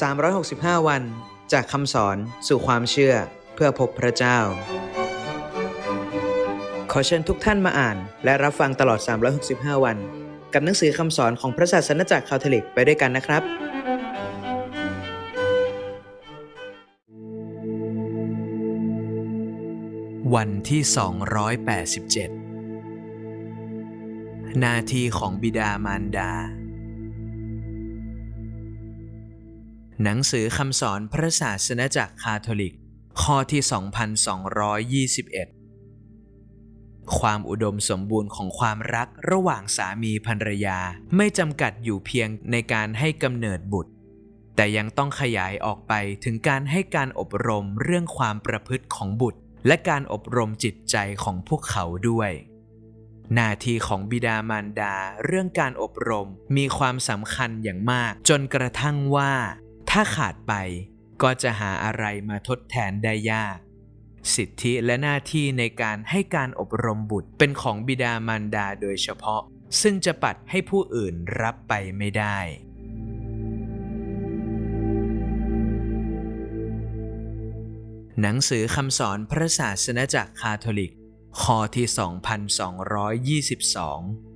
365 วัน จากคำสอนสู่ความเชื่อเพื่อพบพระเจ้า ขอเชิญทุกท่านมาอ่าน และรับฟังตลอด 365 วัน กับหนังสือคำสอนของพระศาสนจักรคาทอลิกไปด้วยกันนะครับ วันที่ 287 นาทีของบิดามารดา หนังสือคำสอนพระศาสนจักรคาทอลิก ข้อที่ 2221 ความอุดมสมบูรณ์ของความรักระหว่างสามีภรรยาไม่จำกัดอยู่เพียงในการให้กำเนิดบุตร แต่ยังต้องขยายออกไปถึงการให้การอบรมเรื่องความประพฤติของบุตร และการอบรมจิตใจของพวกเขาด้วยหน้าที่ของบิดามารดาเรื่องการอบรมมีความสำคัญอย่างมาก จนกระทั่งว่า ถ้าขาดไปก็จะหาอะไรมาทดแทนได้ยาก สิทธิและหน้าที่ในการให้การอบรมบุตรเป็นของบิดามารดาโดยเฉพาะ ซึ่งจะปัดให้ผู้อื่นรับไปไม่ได้ หนังสือคำสอนพระศาสนจักรคาทอลิก ข้อที่ 2222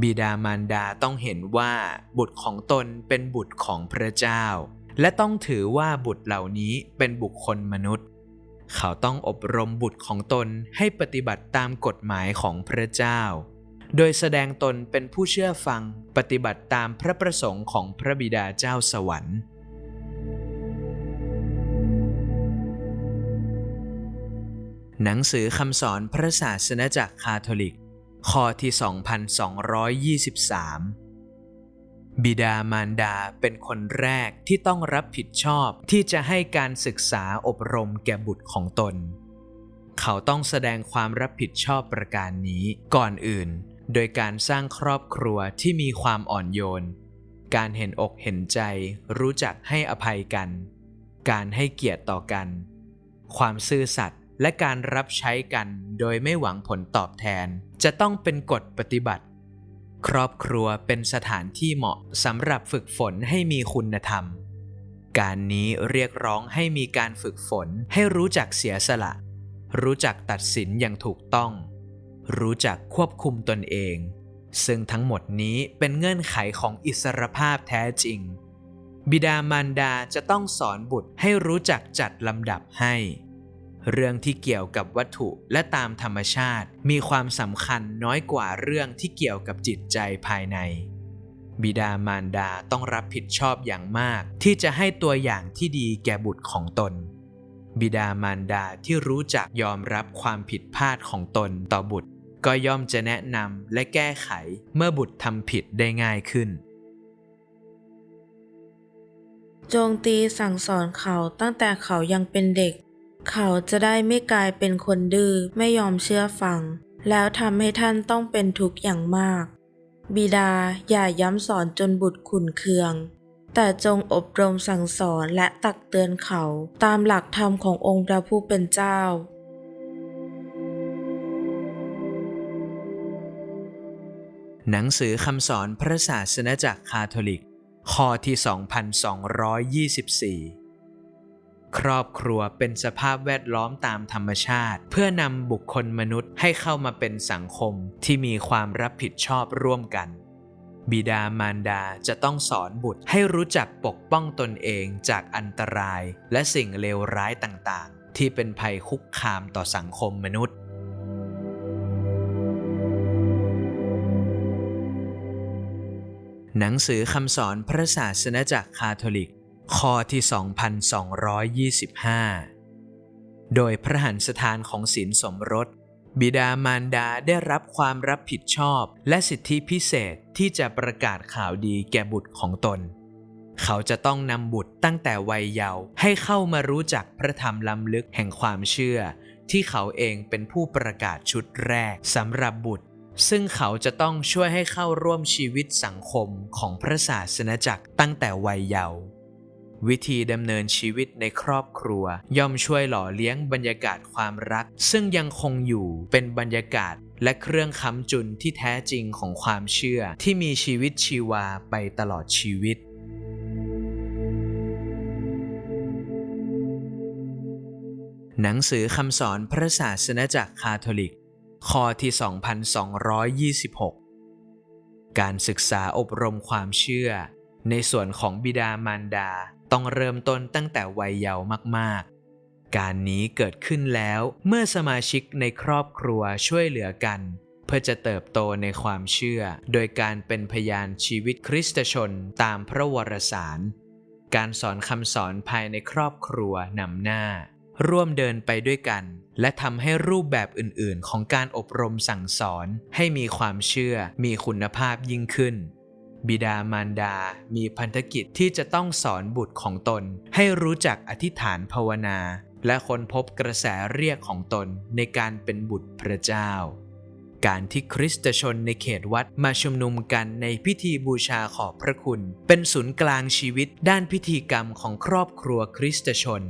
บิดามารดาต้องเห็นว่าบุตรของตนเป็นบุตรของพระเจ้า และต้องถือว่าบุตรเหล่านี้เป็นบุคคลมนุษย์ เขาต้องอบรมบุตรของตนให้ปฏิบัติตามกฎหมายของพระเจ้า โดยแสดงตนเป็นผู้เชื่อฟังปฏิบัติตามพระประสงค์ของพระบิดาเจ้าสวรรค์หนังสือคำสอนพระศาสนจักรคาทอลิก ข้อที่ 2223 บิดามารดาเป็นคนแรกที่ต้องรับผิดชอบที่จะให้การศึกษาอบรมแก่บุตรของตน เขาต้องแสดงความรับผิดชอบประการนี้ก่อนอื่น โดยการสร้างครอบครัวที่มีความอ่อนโยน การเห็นอกเห็นใจ รู้จักให้อภัยกัน การให้เกียรติต่อกัน ความซื่อสัตย์ และการรับใช้กันโดยไม่หวังผลตอบแทน จะต้องเป็นกฎปฏิบัติ ครอบครัวเป็นสถานที่เหมาะสำหรับฝึกฝนให้มีคุณธรรม การนี้เรียกร้องให้มีการฝึกฝนให้รู้จักเสียสละ รู้จักตัดสินอย่างถูกต้อง รู้จักควบคุมตนเอง ซึ่งทั้งหมดนี้เป็นเงื่อนไขของอิสรภาพแท้จริง บิดามารดาจะต้องสอนบุตรให้รู้จักจัดลำดับให้ เรื่องที่เกี่ยวกับวัตถุและตามธรรมชาติ มีความสำคัญน้อยกว่าเรื่องที่เกี่ยวกับจิตใจภายใน บิดามารดาต้องรับผิดชอบอย่างมาก ที่จะให้ตัวอย่างที่ดีแก่บุตรของตน บิดามารดาที่รู้จักยอมรับความผิดพลาดของตนต่อบุตร ก็ย่อมจะแนะนำและแก้ไขเมื่อบุตรทำผิดได้ง่ายขึ้นโจงตีสั่งสอนเขาตั้งแต่เขายังเป็นเด็ก เขาจะได้ไม่กลายเป็นคนดื้อไม่ยอมเชื่อฟัง แล้วทำให้ท่านต้องเป็นทุกข์อย่างมาก บิดาอย่าย้ำสอนจนบุตรขุนเคือง แต่จงอบรมสั่งสอนและตักเตือนเขาตามหลักธรรมขององค์พระผู้เป็นเจ้าหนังสือคำสอนพระศาสนจักรคาทอลิก ข้อที่ 2224 ครอบครัวเป็นสภาพแวดล้อมตามธรรมชาติ เพื่อนำบุคคลมนุษย์ให้เข้ามาเป็นสังคมที่มีความรับผิดชอบร่วมกัน บิดามารดาจะต้องสอนบุตรให้รู้จักปกป้องตนเองจากอันตราย และสิ่งเลวร้ายต่างๆ ที่เป็นภัยคุกคามต่อสังคมมนุษย์หนังสือคำสอนพระศาสนจักรคาทอลิก ข้อที่ 2225 โดยพระหันสถานของศีลสมรส บิดามารดาได้รับความรับผิดชอบ และสิทธิพิเศษที่จะประกาศข่าวดีแก่บุตรของตน เขาจะต้องนำบุตรตั้งแต่วัยเยาว์ให้เข้ามารู้จักพระธรรมล้ำลึกแห่งความเชื่อ ที่เขาเองเป็นผู้ประกาศชุดแรกสำหรับบุตรซึ่งเขาจะต้องช่วยให้เข้าร่วมชีวิตสังคมของพระศาสนจักรตั้งแต่วัยเยาว์ วิธีดำเนินชีวิตในครอบครัว ย่อมช่วยหล่อเลี้ยงบรรยากาศความรัก ซึ่งยังคงอยู่เป็นบรรยากาศและเครื่องค้ำจุนที่แท้จริงของความเชื่อ ที่มีชีวิตชีวาไปตลอดชีวิตหนังสือคำสอนพระศาสนจักรคาทอลิก ข้อที่ 2226 การศึกษาอบรมความเชื่อ ในส่วนของบิดามารดา ต้องเริ่มต้นตั้งแต่วัยเยาว์มากๆ การนี้เกิดขึ้นแล้วเมื่อสมาชิกในครอบครัวช่วยเหลือกัน เพื่อจะเติบโตในความเชื่อ โดยการเป็นพยานชีวิตคริสตชนตามพระวรสาร การสอนคำสอนภายในครอบครัวนำหน้า ร่วมเดินไปด้วยกัน และทำให้รูปแบบอื่นๆ ของการอบรมสั่งสอนให้มีความเชื่อมีคุณภาพยิ่งขึ้น บิดามารดา มีพันธกิจที่จะต้องสอนบุตรของตน ให้รู้จักอธิษฐานภาวนา และค้นพบกระแสเรียกของตนในการเป็นบุตรพระเจ้า การที่คริสตชนในเขตวัดมาชุมนุมกันในพิธีบูชาขอบพระคุณ เป็นศูนย์กลางชีวิตด้านพิธีกรรมของครอบครัวคริสตชน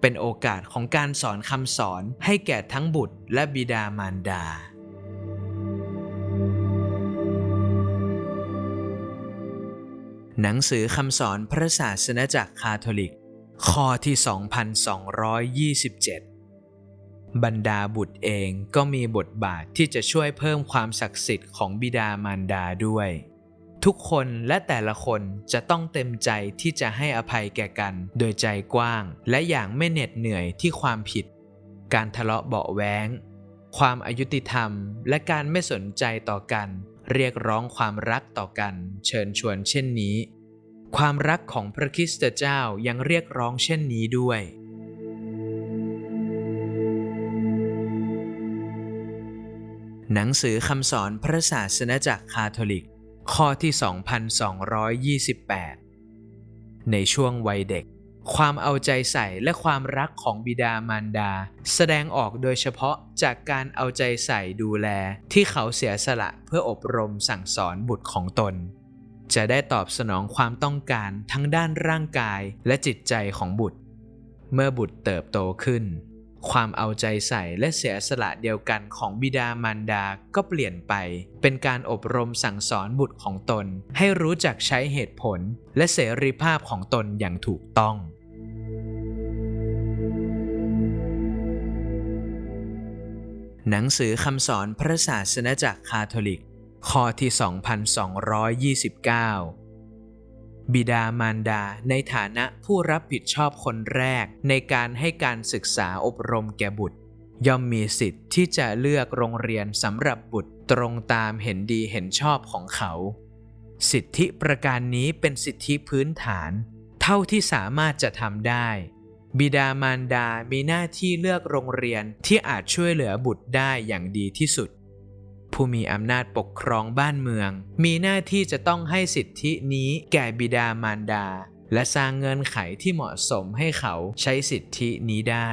เป็นโอกาสของการสอนคำสอนให้แก่ทั้งบุตรและบิดามารดา หนังสือคำสอนพระศาสนาจักรคาทอลิก ข้อที่ 2227 บรรดาบุตรเองก็มีบทบาทที่จะช่วยเพิ่มความศักดิ์สิทธิ์ของบิดามารดาด้วย ทุกคนและแต่ละคนจะต้องเต็มใจที่จะให้อภัยแก่กัน โดยใจกว้าง และอย่างไม่เหน็ดเหนื่อยที่ความผิด การทะเลาะเบาะแว้ง ความอายุติธรรม และการไม่สนใจต่อกัน เรียกร้องความรักต่อกัน เชิญชวนเช่นนี้ ความรักของพระคริสตเจ้ายังเรียกร้องเช่นนี้ด้วย หนังสือคำสอนพระศาสนาจักรคาทอลิก ข้อที่ 2228 ในช่วงวัยเด็ก ความเอาใจใส่และความรักของบิดามารดา แสดงออกโดยเฉพาะจากการเอาใจใส่ดูแล ที่เขาเสียสละเพื่ออบรมสั่งสอนบุตรของตน จะได้ตอบสนองความต้องการทั้งด้านร่างกายและจิตใจของบุตร เมื่อบุตรเติบโตขึ้น ความเอาใจใส่และเสียสละเดียวกันของบิดามารดาก็เปลี่ยนไป เป็นการอบรมสั่งสอนบุตรของตน ให้รู้จักใช้เหตุผลและเสรีภาพของตนอย่างถูกต้อง หนังสือคำสอนพระศาสนาจักรคาทอลิก ข้อที่ 2229 บิดามารดาในฐานะผู้รับผิดชอบคนแรกในการให้การศึกษาอบรมแก่บุตร ย่อมมีสิทธิ์ที่จะเลือกโรงเรียนสำหรับบุตรตรงตามเห็นดีเห็นชอบของเขา สิทธิประการนี้เป็นสิทธิพื้นฐาน เท่าที่สามารถจะทำได้ บิดามารดา มีหน้าที่เลือกโรงเรียนที่อาจช่วยเหลือบุตรได้อย่างดีที่สุด ผู้มีอำนาจปกครองบ้านเมือง มีหน้าที่จะต้องให้สิทธินี้แก่บิดามารดา และสร้างเงื่อนไขที่เหมาะสมให้เขาใช้สิทธินี้ได้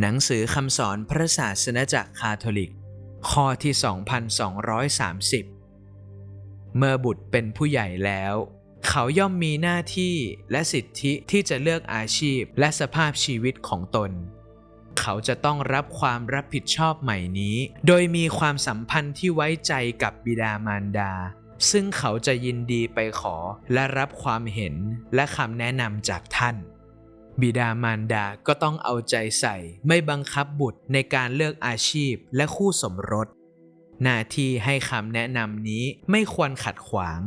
หนังสือคำสอนพระศาสนาจักรคาทอลิก ข้อที่ 2230 เมื่อบุตรเป็นผู้ใหญ่แล้ว เขาย่อมมีหน้าที่และสิทธิที่จะเลือกอาชีพและสภาพชีวิตของตน เขาจะต้องรับความรับผิดชอบใหม่นี้ โดยมีความสัมพันธ์ที่ไว้ใจกับบิดามารดา ซึ่งเขาจะยินดีไปขอและรับความเห็นและคำแนะนำจากท่านบิดามารดาก็ต้องเอาใจใส่ไม่บังคับบุตรในการเลือกอาชีพและคู่สมรส หน้าที่ให้คำแนะนำนี้ไม่ควรขัดขวาง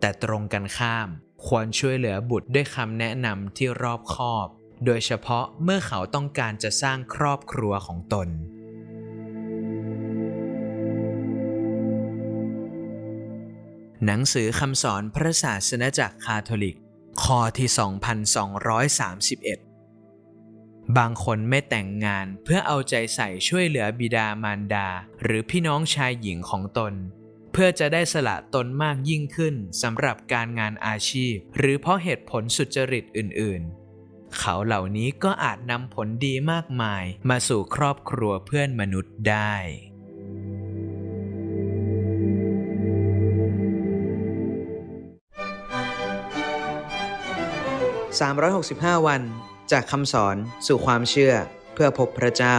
แต่ตรงกันข้าม ควรช่วยเหลือบุตรด้วยคำแนะนำที่รอบคอบ โดยเฉพาะเมื่อเขาต้องการจะสร้างครอบครัวของตน หนังสือคำสอนพระศาสนาจักรคาทอลิก ข้อที่ 2231 บางคนไม่แต่งงานเพื่อเอาใจใส่ช่วยเหลือบิดามารดา หรือพี่น้องชายหญิงของตน เพื่อจะได้สละตนมากยิ่งขึ้นสำหรับการงานอาชีพ หรือเพราะเหตุผลสุจริตอื่น ๆ เขาเหล่านี้ก็อาจนำผลดีมากมาย มาสู่ครอบครัวเพื่อนมนุษย์ได้365 วัน จากคำสอนสู่ความเชื่อเพื่อพบพระเจ้า